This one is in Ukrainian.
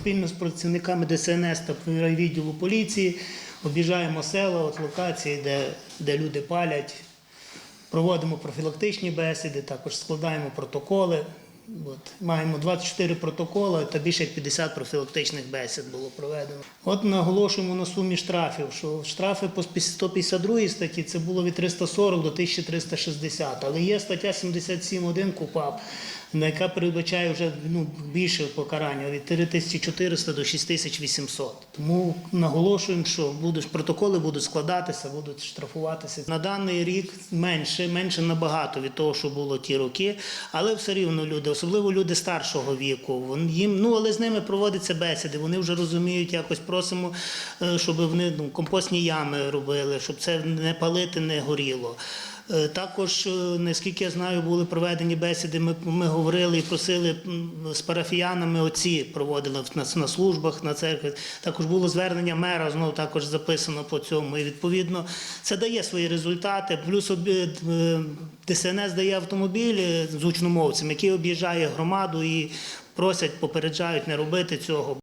спільно з працівниками ДСНС та відділу поліції об'їжджаємо села, от локації, де, де люди палять. Проводимо профілактичні бесіди, також складаємо протоколи. От, маємо 24 протоколи та більше як 50 профілактичних бесід було проведено. От наголошуємо на сумі штрафів, що штрафи по 152 статті це було від 340 до 1360, але є стаття 77.1 КУПАП, на яка передбачає вже ну, більше покарання від 3400 до 6800. Тому наголошуємо, що будуть протоколи будуть складатися, будуть штрафуватися. На даний рік менше, менше набагато від того, що було ті роки, але все рівно люди, особливо люди старшого віку, їм, ну але з ними проводяться бесіди. Вони вже розуміють, якось просимо, е, щоб вони ну, компостні ями робили, щоб це не палити, не горіло. Е, Також, е, наскільки я знаю, були проведені бесіди. Ми, ми говорили і просили з парафіянами отці проводили на, на службах на церкві. Також було звернення мера, знову також записано по цьому. І відповідно це дає свої результати. Плюс е, ДСНС дає автомобіль з учномовцем, який об'їжджає громаду і просять, попереджають не робити цього.